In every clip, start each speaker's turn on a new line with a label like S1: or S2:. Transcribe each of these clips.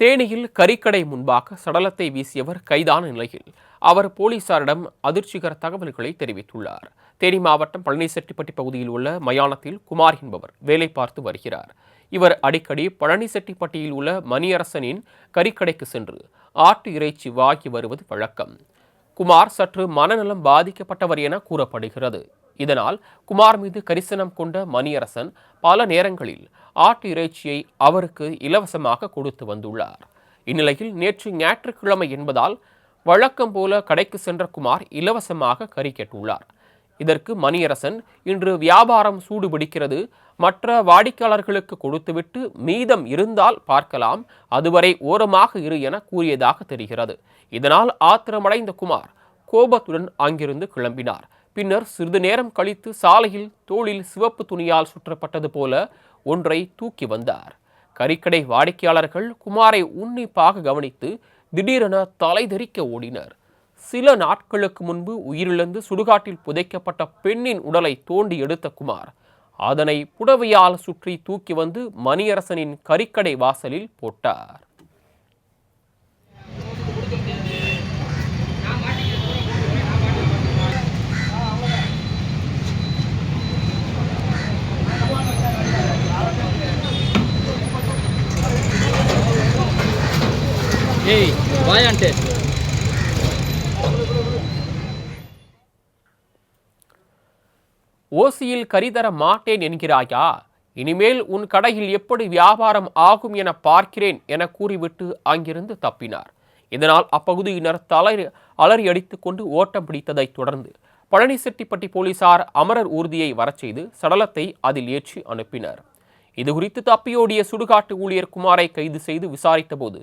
S1: தேனியில் கறிக்கடை முன்பாக சடலத்தை வீசியவர் கைதான நிலையில் அவர் போலீசாரிடம் அதிர்ச்சிகர தகவல்களை தெரிவித்துள்ளார். தேனி மாவட்டம் பழனிசெட்டிப்பட்டி பகுதியில் உள்ள மயானத்தில் குமார் என்பவர் வேலை பார்த்து வருகிறார். இவர் அடிக்கடி பழனிசெட்டிப்பட்டியில் உள்ள மணியரசனின் கறிக்கடைக்கு சென்று ஆட்டு இறைச்சி வாங்கி வருவது வழக்கம். குமார் சற்று மனநலம் பாதிக்கப்பட்டவர் என கூறப்படுகிறது. இதனால் குமார் மீது கரிசனம் கொண்ட மணியரசன் பல நேரங்களில் ஆட்டு இறைச்சியை அவருக்கு இலவசமாக கொடுத்து வந்துள்ளார். இந்நிலையில் நேற்று ஞாயிற்றுக்கிழமை என்பதால் வழக்கம் போல கடைக்கு சென்ற குமார் இலவசமாக கறி கேட்டுள்ளார். இதற்கு மணியரசன் இன்று வியாபாரம் சூடுபிடிக்கிறது. மற்ற வாடிக்கையாளர்களுக்கு கொடுத்துவிட்டு மீதம் இருந்தால் பார்க்கலாம். அதுவரை ஓரமாக இரு என கூறியதாக தெரிகிறது. இதனால் ஆத்திரமடைந்த குமார் கோபத்துடன் அங்கிருந்து கிளம்பினார். பின்னர் சிறிது நேரம் கழித்து சாலையில் தோளில் சிவப்பு துணியால் சுற்றப்பட்டது போல ஒன்றை தூக்கி வந்தார். கறிக்கடை வாடிக்கையாளர்கள் குமாரை உன்னிப்பாக கவனித்து திடீரென தலைதெறிக்க ஓடினர். சில நாட்களுக்கு முன்பு உயிரிழந்து சுடுகாட்டில் புதைக்கப்பட்ட பெண்ணின் உடலை தோண்டி எடுத்த குமார் அதனை புடவையால் சுற்றி தூக்கி வந்து மணியரசனின் கறிக்கடை வாசலில் போட்டார்.
S2: ஏய் வாயான்ட்டு
S1: ஓசியில் கரிதர மாட்டேன் என்கிறாயா? இனிமேல் உன் கடையில் எப்படி வியாபாரம் ஆகும் என பார்க்கிறேன் என கூறிவிட்டு அங்கிருந்து தப்பினார். இதனால் அப்பகுதியினர் தலை அலறி அடித்துக் கொண்டு ஓட்டம் பிடித்ததைத் தொடர்ந்து பழனிசெட்டிப்பட்டி போலீசார் அமரர் ஊர்தியை வரச் செய்து சடலத்தை அதில் ஏற்றி அனுப்பினர். இதுகுறித்து தப்பியோடிய சுடுகாட்டு ஊழியர் குமாரை கைது செய்து விசாரித்தபோது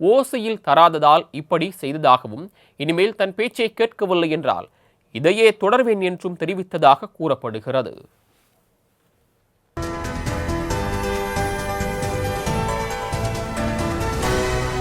S1: ஓசையில் தராததால் இப்படி செய்ததாகவும் இனிமேல் தன் பேச்சை கேட்கவில்லை என்றால் இதையே தொடர்வேன் என்றும் தெரிவித்ததாக கூறப்படுகிறது.